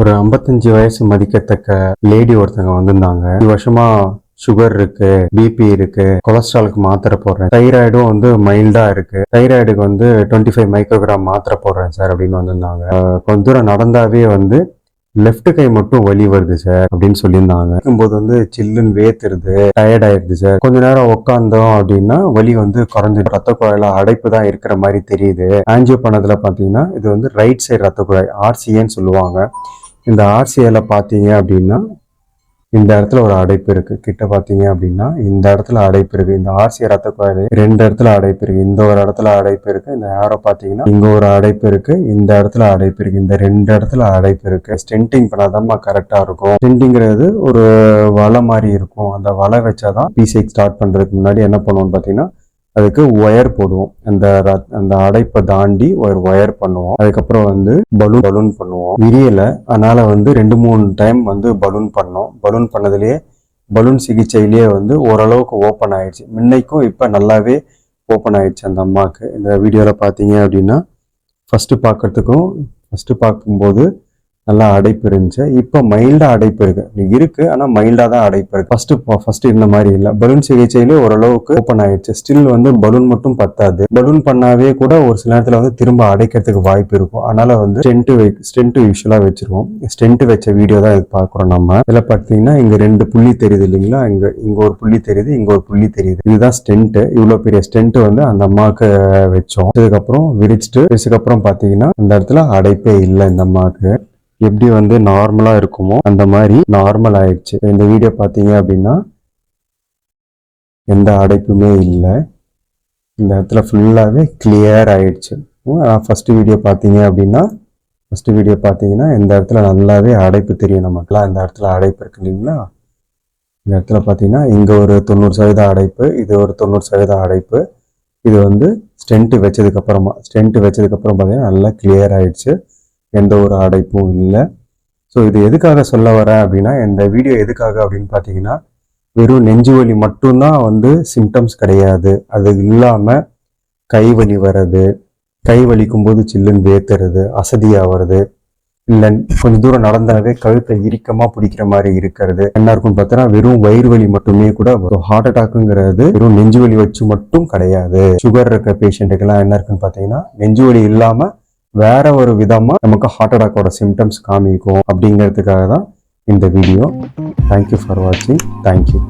ஒரு ஐம்பத்தஞ்சு வயசு மதிக்கத்தக்க லேடி ஒருத்தங்க வந்திருந்தாங்க. அஞ்சு வருஷமா சுகர் இருக்கு பிபி இருக்கு கொலஸ்ட்ராலுக்கு மாத்திரை போடுறேன். தைராய்டும் வந்து மைல்டா இருக்கு. தைராய்டுக்கு வந்து டுவெண்ட்டி ஃபைவ் மைக்ரோகிராம் மாத்திரை போடுறேன் சார் அப்படின்னு வந்திருந்தாங்க. கொஞ்ச தூரம் நடந்தாவே வந்து லெஃப்ட் கை மட்டும் வலி வருது சார் அப்படின்னு சொல்லியிருந்தாங்க. இருக்கும்போது வந்து சில்லுன்னு வேத்துருது டயர்ட் ஆயிருது சார் கொஞ்ச நேரம் உட்காந்தோம் அப்படின்னா வலி வந்து குறைஞ்சு ரத்த குழாயில அடைப்பு தான் இருக்கிற மாதிரி தெரியுது. ஆன்ஜியோ பண்ணதுல பாத்தீங்கன்னா இது வந்து ரைட் சைடு ரத்த குழாய் ஆர்சிஏன்னு சொல்லுவாங்க. இந்த ஆர்சிஏல பாத்தீங்க அப்படின்னா இந்த இடத்துல ஒரு அடைப்பு இருக்கு. கிட்ட பார்த்தீங்க அப்படின்னா இந்த இடத்துல அடைப்பு இருக்கு. இந்த ஆர்சி ரத்த குழாய் ரெண்டு இடத்துல அடைப்பு இருக்கு. இந்த ஒரு இடத்துல அடைப்பு இருக்கு. இந்த ஏரோ பாத்தீங்கன்னா இங்க ஒரு அடைப்பு இருக்கு. இந்த இடத்துல அடைப்பு இருக்கு. இந்த ரெண்டு இடத்துல அடைப்பு இருக்கு. ஸ்டென்டிங் பண்ணாதாம்மா கரெக்டா இருக்கும். ஸ்டென்டிங்கிறது ஒரு வலை மாதிரி இருக்கும். அந்த வலை வச்சாதான் பிசிக் ஸ்டார்ட் பண்றதுக்கு முன்னாடி என்ன பண்ணுவோம்னு பாத்தீங்கன்னா அதுக்கு ஒயர் போடுவோம். அந்த அந்த அடைப்பை தாண்டி ஒரு ஒயர் பண்ணுவோம். அதுக்கப்புறம் வந்து பலூன் பலூன் பண்ணுவோம். விரியல அதனால வந்து ரெண்டு மூணு டைம் வந்து பலூன் பண்ணோம். பலூன் பண்ணதுலயே பலூன் சிகிச்சையிலேயே வந்து ஓரளவுக்கு ஓப்பன் ஆயிடுச்சு. முன்னைக்கும் இப்போ நல்லாவே ஓப்பன் ஆயிடுச்சு அந்த அம்மாவுக்கு இந்த வீடியோவில் பார்த்தீங்க அப்படின்னா ஃபஸ்ட்டு பார்க்கறதுக்கும் ஃபஸ்ட்டு பார்க்கும்போது நல்லா அடைப்பு இருந்துச்சு. இப்போ மைல்டாக அடைப்பு இருக்கு. இருக்கு ஆனால் மைல்டாக தான் அடைப்பு இருக்கு. ஃபர்ஸ்ட் ஃபர்ஸ்ட் இந்த மாதிரி இல்லை. பலூன் சிகிச்சையிலே ஓரளவுக்கு ஓப்பன் ஆயிடுச்சு. ஸ்டில் வந்து பலூன் மட்டும் பத்தாது. பலூன் பண்ணாவே கூட ஒரு சில நேரத்தில் வந்து திரும்ப அடைக்கிறதுக்கு வாய்ப்பு இருக்கும். அதனால வந்து ஸ்டென்ட் வை ஸ்டென்ட் யூஸ்வலாக வச்சிருவோம். ஸ்டென்ட் வச்ச வீடியோ தான் இது பார்க்குறோம் நம்ம. இதில் பார்த்தீங்கன்னா இங்கே ரெண்டு புள்ளி தெரியுது இல்லைங்களா? இங்கே இங்கே ஒரு புள்ளி தெரியுது இங்கே ஒரு புள்ளி தெரியுது. இதுதான் ஸ்டென்ட் இவ்வளோ பெரிய ஸ்டென்ட் வந்து அந்த அம்மாவுக்கு வச்சோம். அதுக்கப்புறம் விரிச்சிட்டு வச்சதுக்கப்புறம் பார்த்தீங்கன்னா அந்த இடத்துல அடைப்பே இல்லை இந்த அம்மாவுக்கு எப்படி வந்து நார்மலா இருக்குமோ அந்த மாதிரி நார்மல் ஆயிடுச்சு. இந்த வீடியோ பார்த்தீங்க அப்படின்னா எந்த அடைப்புமே இல்லை. இந்த இடத்துல ஃபுல்லாகவே கிளியர் ஆயிடுச்சு. ஃபஸ்ட்டு வீடியோ பார்த்தீங்க அப்படின்னா ஃபஸ்ட்டு வீடியோ பார்த்தீங்கன்னா இந்த இடத்துல நல்லாவே அடைப்பு தெரியும் நமக்குலாம் இந்த இடத்துல அடைப்பு இருக்கு இல்லைங்களா? இந்த இடத்துல பார்த்தீங்கன்னா இங்கே ஒரு தொண்ணூறு சதவீத அடைப்பு இது ஒரு தொண்ணூறு சதவீத அடைப்பு. இது வந்து ஸ்டென்ட்டு வச்சதுக்கப்புறமா ஸ்டென்ட்டு வச்சதுக்கப்புறம் பார்த்தீங்கன்னா நல்லா கிளியர் ஆயிடுச்சு. எந்த ஒரு அடைப்பும் இல்லை. ஸோ இது எதுக்காக சொல்ல வரேன் அப்படின்னா இந்த வீடியோ எதுக்காக அப்படின்னு பார்த்தீங்கன்னா வெறும் நெஞ்சு வலி மட்டும்தான் வந்து சிம்டம்ஸ் கிடையாது. அது இல்லாமல் கை வலி வர்றது கை வலிக்கும் போது சில்லுன்னு வேத்துறது அசதியாகிறது இல்லை கொஞ்சம் தூரம் நடந்தாவே கழுத்தை இறுக்கமா பிடிக்கிற மாதிரி இருக்கிறது. என்ன இருக்குன்னு பார்த்தோன்னா வெறும் வயிறு வலி மட்டுமே கூட வரும். ஹார்ட் அட்டாக்குங்கிறது வெறும் நெஞ்சு வலி வச்சு மட்டும் கிடையாது. சுகர் இருக்க பேஷண்ட்டுக்கெல்லாம் என்ன இருக்குன்னு பார்த்தீங்கன்னா நெஞ்சு வலி இல்லாமல் வேற ஒரு விதமா நமக்கு ஹார்ட் அட்டாக்கோட சிம்டம்ஸ் காமிக்கும் அப்படிங்கிறதுக்காக தான் இந்த வீடியோ தேங்க்யூ ஃபார் வாட்சிங் தேங்க்யூ